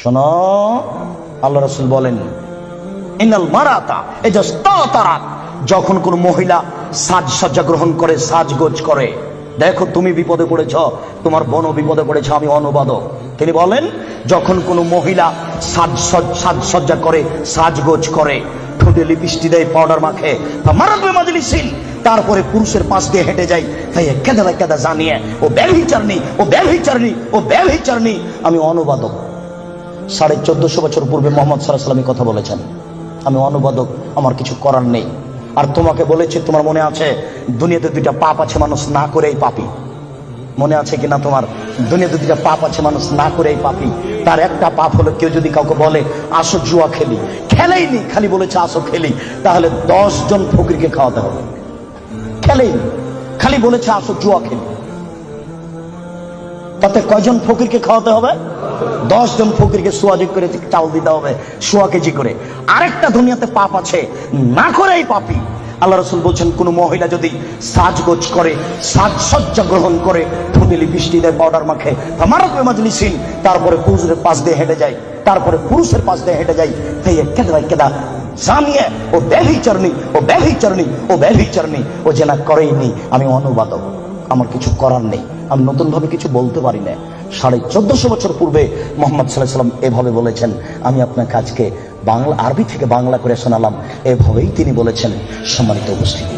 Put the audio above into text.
শোনো, আল্লাহ রসুল বলেন ইনাল মারাতা এই যে যখন কোন মহিলা সাজসজ্জা গ্রহণ করে, সাজগোজ করে, দেখো তুমি বিপদে পড়েছ, তোমার বোন বিপদে পড়েছ, আমি অনুবাদক তিনি বলেন, যখন কোনো মহিলা সাজ সাজসজ্জা করে, সাজগোজ করে, ঠোঁটে লিপিস্টি দেয়, পাউডার মাখে মারাবে মাজলিসিন তারপরে পুরুষের পাশ দিয়ে হেঁটে যাই তাই কেদা কেদা জানিয়ে, ও ব্যভিচারনি ও ব্যভিচারনি ও ব্যভিচারনি আমি অনুবাদক সাড়ে চোদ্দশো বছর পূর্বে মোহাম্মদ সাল্লাহ সাল্লামী কথা বলেছেন। আমি অনুবাদক, আমার কিছু করার নেই। আর তোমাকে বলেছি, তোমার মনে আছে, দুনিয়াতে দুইটা পাপ আছে, মানুষ না করেই পাপি। মনে আছে কিনা তোমার? দুনিয়াতে দুইটা পাপ আছে, মানুষ না করেই পাপি। তার একটা পাপ হলো, কেউ যদি কাউকে বলে, আসো জুয়া খেলি। খেলেই নি, খালি বলেছে, আসো খেলি। তাহলে দশ জন ফকিরকে খাওয়াতে হবে। খেলেই খালি বলেছে, আসো জুয়া খেলি। তাতে কয়জন ফকিরকে খাওয়াতে হবে? দশ জন ফকিরকে সোয়াজি করে চাল দিতে হবে সোয়া কেজি করে। আরেকটা দুনিয়াতে পাপ আছে, না করেই পাপি। আল্লাহ রসুল বলছেন, কোন মহিলা যদি সাজগোজ করে, সাজসজ্জা গ্রহণ করে ফুটিলি বৃষ্টি দেয় পাউডার মাখে আমার মাজলিসিন, তারপরে পুরুষের পাশ দিয়ে হেঁটে যায়, তারপরে পুরুষের পাশ দিয়ে হেঁটে যায় তাই কেদা কেদা জানিয়ে ও ব্যভিচারণী ও ব্যভিচারণী ও ব্যভিচারণী ও জেনা করেইনি, আমি অনুবাদক, আমার কিছু করার নেই, আমি নতুন ভাবে কিছু বলতে পারি না। সাড়ে চোদ্দশো বছর পূর্বে মোহাম্মদ সাল্লাহ সাল্লাম এভাবে বলেছেন, আমি আপনার কাজকে বাংলা, আরবি থেকে বাংলা করে শোনালাম। এভাবেই তিনি বলেছেন, সম্মানিত উপস্থিতি।